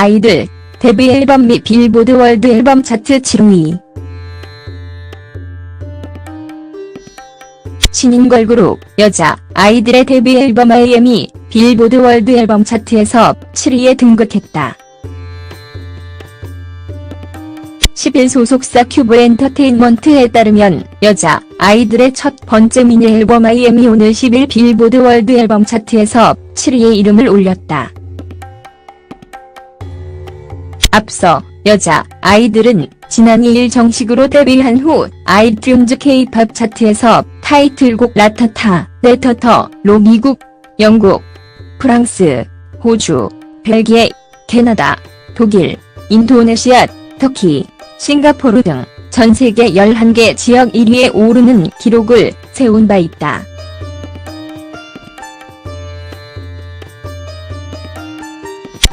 아이들 데뷔 앨범 및 빌보드 월드 앨범 차트 7위. 신인 걸그룹 여자 아이들의 데뷔 앨범 IM이 빌보드 월드 앨범 차트에서 7위에 등극했다. 10일 소속사 큐브 엔터테인먼트에 따르면 여자 아이들의 첫 번째 미니 앨범 IM이 오늘 10일 빌보드 월드 앨범 차트에서 7위에 이름을 올렸다. 앞서 여자 아이들은 지난 2일 정식으로 데뷔한 후 아이튠즈 K-팝 차트에서 타이틀곡 라타타, 레터터로 미국, 영국, 프랑스, 호주, 벨기에, 캐나다, 독일, 인도네시아, 터키, 싱가포르 등 전 세계 11개 지역 1위에 오르는 기록을 세운 바 있다.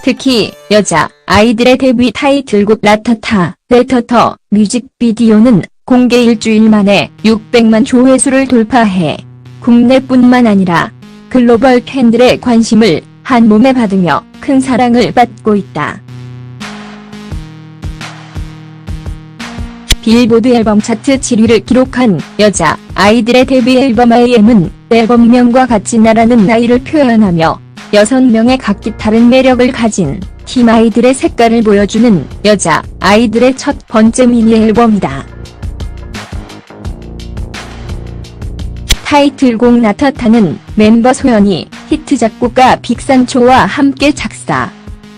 특히 여자 아이들의 데뷔 타이틀곡 라타타, 레터터 뮤직비디오는 공개 일주일 만에 600만 조회수를 돌파해 국내뿐만 아니라 글로벌 팬들의 관심을 한 몸에 받으며 큰 사랑을 받고 있다. 빌보드 앨범 차트 7위를 기록한 여자 아이들의 데뷔 앨범 IM은 앨범명과 같이 나라는 나이를 표현하며 6명의 각기 다른 매력을 가진 팀 아이들의 색깔을 보여주는 여자 아이들의 첫 번째 미니 앨범이다. 타이틀곡 나타타는 멤버 소연이 히트 작곡가 빅산초와 함께 작사,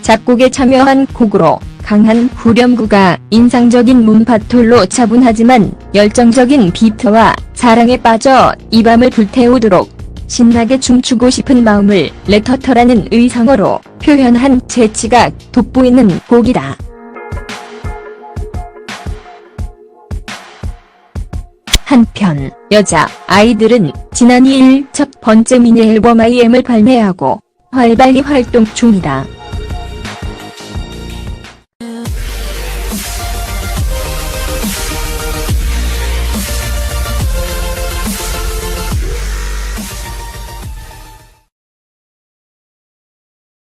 작곡에 참여한 곡으로 강한 후렴구가 인상적인 문파톨로 차분하지만 열정적인 비트와 사랑에 빠져 이 밤을 불태우도록 신나게 춤추고 싶은 마음을 레터터라는 의상어로 표현한 재치가 돋보이는 곡이다. 한편 여자 아이들은 지난 2일 첫 번째 미니 앨범 IM을 발매하고 활발히 활동 중이다.